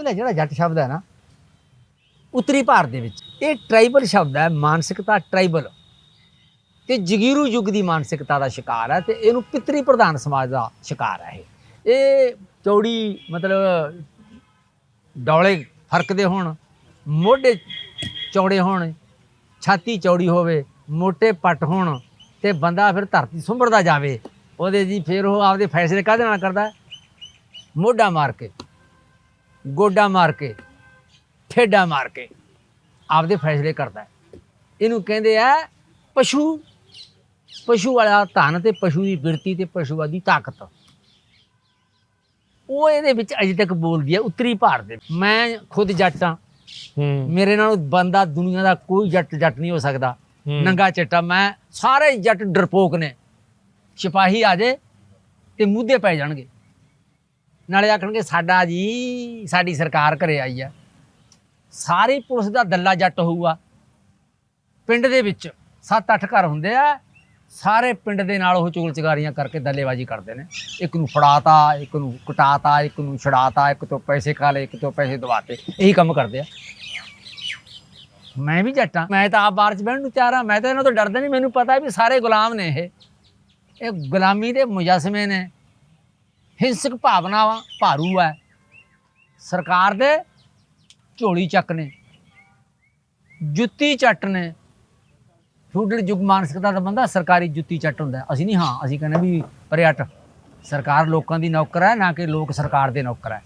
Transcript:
ਇਹ ਜਿਹੜਾ ਜੱਟ ਸ਼ਬਦ ਹੈ ਨਾ, ਉੱਤਰੀ ਭਾਰਤ ਦੇ ਵਿੱਚ, ਇਹ ਟ੍ਰਾਈਬਲ ਸ਼ਬਦ ਹੈ, ਮਾਨਸਿਕਤਾ ਟ੍ਰਾਈਬਲ ਤੇ ਜਗੀਰੂ ਯੁੱਗ ਦੀ ਮਾਨਸਿਕਤਾ ਦਾ ਸ਼ਿਕਾਰ ਹੈ ਤੇ ਇਹਨੂੰ ਪਿਤਰੀ ਪ੍ਰਧਾਨ ਸਮਾਜ ਦਾ ਸ਼ਿਕਾਰ ਹੈ ਇਹ। ਚੌੜੀ ਮਤਲਬ ਡੌਲੇ ਫਰਕਦੇ ਹੋਣ, ਮੋਢੇ ਚੌੜੇ ਹੋਣ, ਛਾਤੀ ਚੌੜੀ ਹੋਵੇ ਮੋٹے ਪੱਟ ਹੋਣ ਤੇ ਬੰਦਾ ਫਿਰ ਧਰਤੀ ਸੁੰਬਰਦਾ ਜਾਵੇ, ਉਹਦੇ ਜੀ ਫਿਰ ਉਹ ਆਪਦੇ ਫੈਸਲੇ ਕਾਹਦੇ ਨਾਲ ਕਰਦਾ? ਮੋਢਾ ਮਾਰ ਕੇ। ਗੋਡਾ ਮਾਰ ਕੇ ਠੇਡਾ ਮਾਰ ਕੇ ਆਪਦੇ ਫੈਸਲੇ ਕਰਦਾ ਹੈ। ਇਹਨੂੰ ਕਹਿੰਦੇ ਆ ਪਸ਼ੂ ਪਸ਼ੂ ਵਾਲਾ ਧਨ ਤੇ ਪਸ਼ੂ ਦੀ ਬਿਰਤੀ ਤੇ ਪਸ਼ੂਆਂ ਦੀ ਤਾਕਤ। ਉਹ ਇਹਦੇ ਵਿੱਚ ਅਜੇ ਤੱਕ ਬੋਲਦੀ ਹੈ ਉੱਤਰੀ ਭਾਰਤ ਦੇ ਮੈਂ ਖੁਦ ਜੱਟ ਹਾਂ। ਮੇਰੇ ਨਾਲ ਬੰਦਾ ਦੁਨੀਆ ਦਾ ਕੋਈ ਜੱਟ ਜੱਟ ਨਹੀਂ ਹੋ ਸਕਦਾ। ਨੰਗਾ ਚਿੱਟਾ। ਮੈਂ ਸਾਰੇ ਜੱਟ ਡਰਪੋਕ ਨੇ। ਸਿਪਾਹੀ ਆ ਜੇ ਤੇ ਮੁੱਦੇ ਪੈ ਜਾਣਗੇ। ਨਾਲੇ ਆਖਣਗੇ ਸਾਡਾ ਜੀ, ਸਾਡੀ ਸਰਕਾਰ ਘਰੇ ਆਈ ਆ। ਸਾਰੀ ਪੁਲਿਸ ਦਾ ਦੱਲਾ ਜੱਟ ਹੋਊਗਾ। ਪਿੰਡ ਦੇ ਵਿੱਚ 7-8 ਘਰ ਹੁੰਦੇ ਆ। ਸਾਰੇ ਪਿੰਡ ਦੇ ਨਾਲ ਉਹ ਚੁਗਲ ਚਗਾਰੀਆਂ ਕਰਕੇ ਦੱਲੇਬਾਜ਼ੀ ਕਰਦੇ ਨੇ। ਇੱਕ ਨੂੰ ਫੜਾਤਾ, ਇੱਕ ਨੂੰ ਕਟਾਤਾ, ਇੱਕ ਨੂੰ ਛੜਾਤਾ ਇੱਕ ਤੋਂ ਪੈਸੇ ਖਾ ਲਏ, ਇੱਕ ਤੋਂ ਪੈਸੇ ਦਵਾਤੇ ਇਹੀ ਕੰਮ ਕਰਦੇ ਆ। ਮੈਂ ਵੀ ਜੱਟਾਂ ਮੈਂ ਤਾਂ ਆਪ ਬਾਹਰ ਚ ਬਹਿਣ ਨੂੰ ਤਿਆਰ ਹਾਂ ਮੈਂ ਤਾਂ ਇਹਨਾਂ ਤੋਂ ਡਰਦਾ ਨਹੀਂ। ਮੈਨੂੰ ਪਤਾ ਵੀ ਸਾਰੇ ਗੁਲਾਮ ਨੇ ਇਹ। ਇਹ ਗੁਲਾਮੀ ਦੇ ਮੁਜਸਮੇ ਨੇ। ਹਿੰਸਕ ਭਾਵਨਾਵਾਂ ਭਾਰੂ ਹੈ। ਸਰਕਾਰ ਦੇ ਝੋਲੀ ਚੱਕ ਨੇ, ਜੁੱਤੀ ਚੱਟ ਨੇ। ਫੂਡਲ ਯੁੱਗ ਮਾਨਸਿਕਤਾ ਦਾ ਬੰਦਾ ਸਰਕਾਰੀ ਜੁੱਤੀ ਚੱਟ ਹੁੰਦਾ ਅਸੀਂ ਨਹੀਂ, ਹਾਂ, ਅਸੀਂ ਕਹਿੰਦੇ ਵੀ ਪਰਿਆਟ ਸਰਕਾਰ ਲੋਕਾਂ ਦੀ ਨੌਕਰ ਹੈ, ਨਾ ਕਿ ਲੋਕ ਸਰਕਾਰ ਦੇ ਨੌਕਰ ਹੈ।